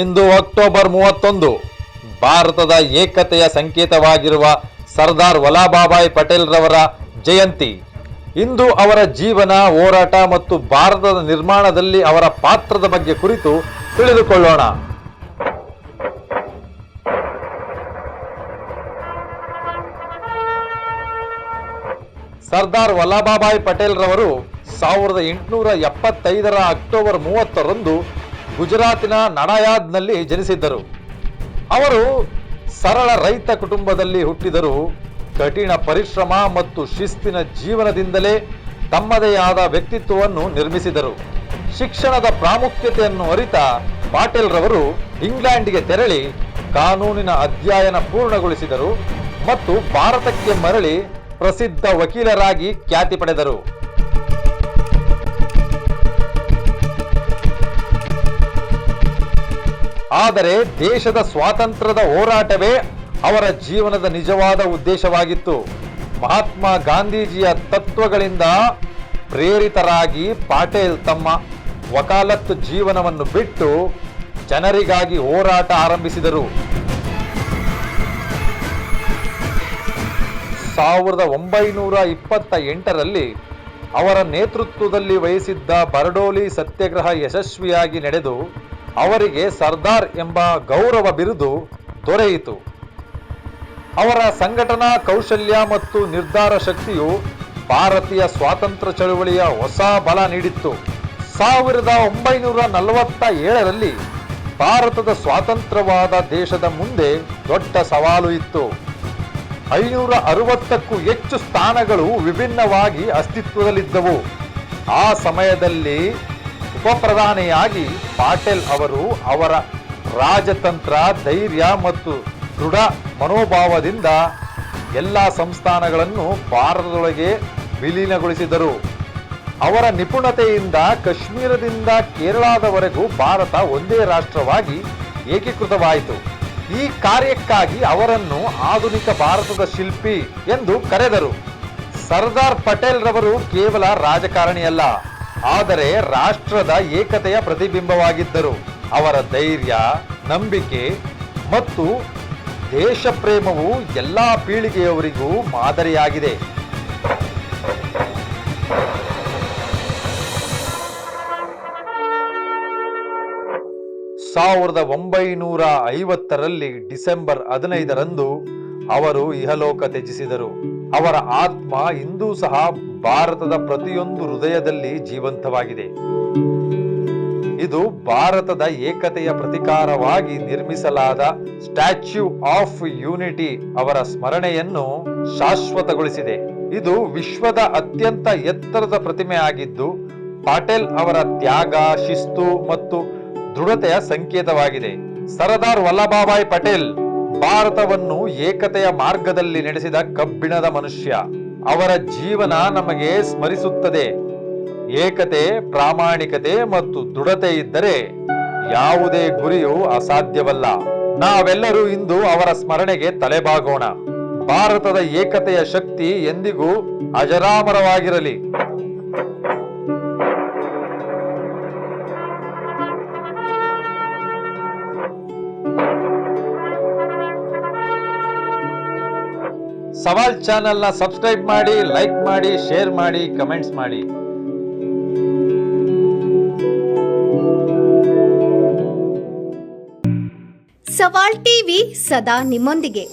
ಇಂದು October ಮೂವತ್ತೊಂದು, ಭಾರತದ ಏಕತೆಯ ಸಂಕೇತವಾಗಿರುವ ಸರ್ದಾರ್ ವಲ್ಲಭಾಭಾಯ್ ಪಟೇಲ್ ರವರ ಜಯಂತಿ. ಇಂದು ಅವರ ಜೀವನ, ಹೋರಾಟ ಮತ್ತು ಭಾರತದ ನಿರ್ಮಾಣದಲ್ಲಿ ಅವರ ಪಾತ್ರದ ಬಗ್ಗೆ ಕುರಿತು ತಿಳಿದುಕೊಳ್ಳೋಣ. ಸರ್ದಾರ್ ವಲ್ಲಭಾಭಾಯ್ ಪಟೇಲ್ ರವರು ಸಾವಿರದ ಎಂಟುನೂರ ಎಪ್ಪತ್ತೈದರ ಅಕ್ಟೋಬರ್ ಮೂವತ್ತರಂದು ಗುಜರಾತಿನ ನಡಯಾದ್ನಲ್ಲಿ ಜನಿಸಿದ್ದರು. ಅವರು ಸರಳ ರೈತ ಕುಟುಂಬದಲ್ಲಿ ಹುಟ್ಟಿದರು ಕಠಿಣ ಪರಿಶ್ರಮ ಮತ್ತು ಶಿಸ್ತಿನ ಜೀವನದಿಂದಲೇ ತಮ್ಮದೇ ಆದ ವ್ಯಕ್ತಿತ್ವವನ್ನು ನಿರ್ಮಿಸಿದರು. ಶಿಕ್ಷಣದ ಪ್ರಾಮುಖ್ಯತೆಯನ್ನು ಅರಿತ ಪಾಟೀಲ್ ರವರು ಇಂಗ್ಲೆಂಡ್ಗೆ ತೆರಳಿ ಕಾನೂನಿನ ಅಧ್ಯಯನ ಪೂರ್ಣಗೊಳಿಸಿದರು ಮತ್ತು ಭಾರತಕ್ಕೆ ಮರಳಿ ಪ್ರಸಿದ್ಧ ವಕೀಲರಾಗಿ ಖ್ಯಾತಿ ಪಡೆದರು. ಆದರೆ ದೇಶದ ಸ್ವಾತಂತ್ರ್ಯದ ಹೋರಾಟವೇ ಅವರ ಜೀವನದ ನಿಜವಾದ ಉದ್ದೇಶವಾಗಿತ್ತು. ಮಹಾತ್ಮ ಗಾಂಧೀಜಿಯ ತತ್ವಗಳಿಂದ ಪ್ರೇರಿತರಾಗಿ ಪಾಟೇಲ್ ತಮ್ಮ ವಕಾಲತ್ತು ಜೀವನವನ್ನು ಬಿಟ್ಟು ಜನರಿಗಾಗಿ ಹೋರಾಟ ಆರಂಭಿಸಿದರು. ಸಾವಿರದ ಒಂಬೈನೂರ ಇಪ್ಪತ್ತ ಎಂಟರಲ್ಲಿ ಅವರ ನೇತೃತ್ವದಲ್ಲಿ ವಹಿಸಿದ್ದ ಬರಡೋಲಿ ಸತ್ಯಾಗ್ರಹ ಯಶಸ್ವಿಯಾಗಿ ನಡೆದು ಅವರಿಗೆ ಸರ್ದಾರ್ ಎಂಬ ಗೌರವ ಬಿರುದು ದೊರೆಯಿತು. ಅವರ ಸಂಘಟನಾ ಕೌಶಲ್ಯ ಮತ್ತು ನಿರ್ಧಾರ ಶಕ್ತಿಯು ಭಾರತೀಯ ಸ್ವಾತಂತ್ರ್ಯ ಚಳುವಳಿಯ ಹೊಸ ಬಲ ನೀಡಿತ್ತು. ಸಾವಿರದ ಒಂಬೈನೂರ ನಲವತ್ತ ಏಳರಲ್ಲಿ ಭಾರತದ ಸ್ವಾತಂತ್ರ್ಯವಾದ ದೇಶದ ಮುಂದೆ ದೊಡ್ಡ ಸವಾಲು ಇತ್ತು. ಐನೂರ ಅರವತ್ತಕ್ಕೂ ಹೆಚ್ಚು ಸ್ಥಾನಗಳು ವಿಭಿನ್ನವಾಗಿ ಅಸ್ತಿತ್ವದಲ್ಲಿದ್ದವು. ಆ ಸಮಯದಲ್ಲಿ ಉಪಪ್ರಧಾನಿಯಾಗಿ ಪಾಟೇಲ್ ಅವರು ಅವರ ರಾಜತಂತ್ರ, ಧೈರ್ಯ ಮತ್ತು ದೃಢ ಮನೋಭಾವದಿಂದ ಎಲ್ಲ ಸಂಸ್ಥಾನಗಳನ್ನು ಭಾರತದೊಳಗೆ ವಿಲೀನಗೊಳಿಸಿದರು. ಅವರ ನಿಪುಣತೆಯಿಂದ ಕಾಶ್ಮೀರದಿಂದ ಕೇರಳದವರೆಗೂ ಭಾರತ ಒಂದೇ ರಾಷ್ಟ್ರವಾಗಿ ಏಕೀಕೃತವಾಯಿತು. ಈ ಕಾರ್ಯಕ್ಕಾಗಿ ಅವರನ್ನು ಆಧುನಿಕ ಭಾರತದ ಶಿಲ್ಪಿ ಎಂದು ಕರೆದರು. ಸರ್ದಾರ್ ಪಟೇಲ್ ರವರು ಕೇವಲ ರಾಜಕಾರಣಿಯಲ್ಲ. ಆದರೆ ರಾಷ್ಟ್ರದ ಏಕತೆಯ ಪ್ರತಿಬಿಂಬವಾಗಿದ್ದರು. ಅವರ ಧೈರ್ಯ, ನಂಬಿಕೆ ಮತ್ತು ದೇಶ ಪ್ರೇಮವು ಎಲ್ಲ ಪೀಳಿಗೆಯವರಿಗೂ ಮಾದರಿಯಾಗಿದೆ. ಸಾವಿರದ ಒಂಬೈನೂರ ಐವತ್ತರಲ್ಲಿ ಡಿಸೆಂಬರ್ ಹದಿನೈದರಂದು ಅವರು ಇಹಲೋಕ ತ್ಯಜಿಸಿದರು. ಅವರ ಆತ್ಮ ಇಂದೂ ಸಹ ಭಾರತದ ಪ್ರತಿಯೊಂದು ಹೃದಯದಲ್ಲಿ ಜೀವಂತವಾಗಿದೆ. ಇದು ಭಾರತದ ಏಕತೆಯ ಪ್ರತಿಕಾರವಾಗಿ ನಿರ್ಮಿಸಲಾದ ಸ್ಟ್ಯಾಚ್ಯೂ ಆಫ್ ಯೂನಿಟಿ ಅವರ ಸ್ಮರಣೆಯನ್ನು ಶಾಶ್ವತಗೊಳಿಸಿದೆ. ಇದು ವಿಶ್ವದ ಅತ್ಯಂತ ಎತ್ತರದ ಪ್ರತಿಮೆ ಆಗಿದ್ದು, ಪಾಟೇಲ್ ಅವರ ತ್ಯಾಗ, ಶಿಸ್ತು ಮತ್ತು ದೃಢತೆಯ ಸಂಕೇತವಾಗಿದೆ. ಸರದಾರ್ ವಲ್ಲಭಾಭಾಯಿ ಪಟೇಲ್ ಭಾರತವನ್ನು ಏಕತೆಯ ಮಾರ್ಗದಲ್ಲಿ ನಡೆಸಿದ ಕಬ್ಬಿಣದ ಮನುಷ್ಯ. ಅವರ ಜೀವನ ನಮಗೆ ಸ್ಮರಿಸುತ್ತದೆ. ಏಕತೆ, ಪ್ರಾಮಾಣಿಕತೆ ಮತ್ತು ದೃಢತೆ ಇದ್ದರೆ ಯಾವುದೇ ಗುರಿಯು ಅಸಾಧ್ಯವಲ್ಲ. ನಾವೆಲ್ಲರೂ ಇಂದು ಅವರ ಸ್ಮರಣೆಗೆ ತಲೆಬಾಗೋಣ. ಭಾರತದ ಏಕತೆಯ ಶಕ್ತಿ ಎಂದಿಗೂ ಅಜರಾಮರವಾಗಿರಲಿ. ಸವಾಲ್ ಚಾನೆಲ್ನ ಸಬ್ಸ್ಕ್ರೈಬ್ ಮಾಡಿ ಲೈಕ್ ಮಾಡಿ ಶೇರ್ ಮಾಡಿ ಕಮೆಂಟ್ಸ್ ಮಾಡಿ. ಸವಾಲ್ ಟಿವಿ ಸದಾ ನಿಮ್ಮೊಂದಿಗೆ.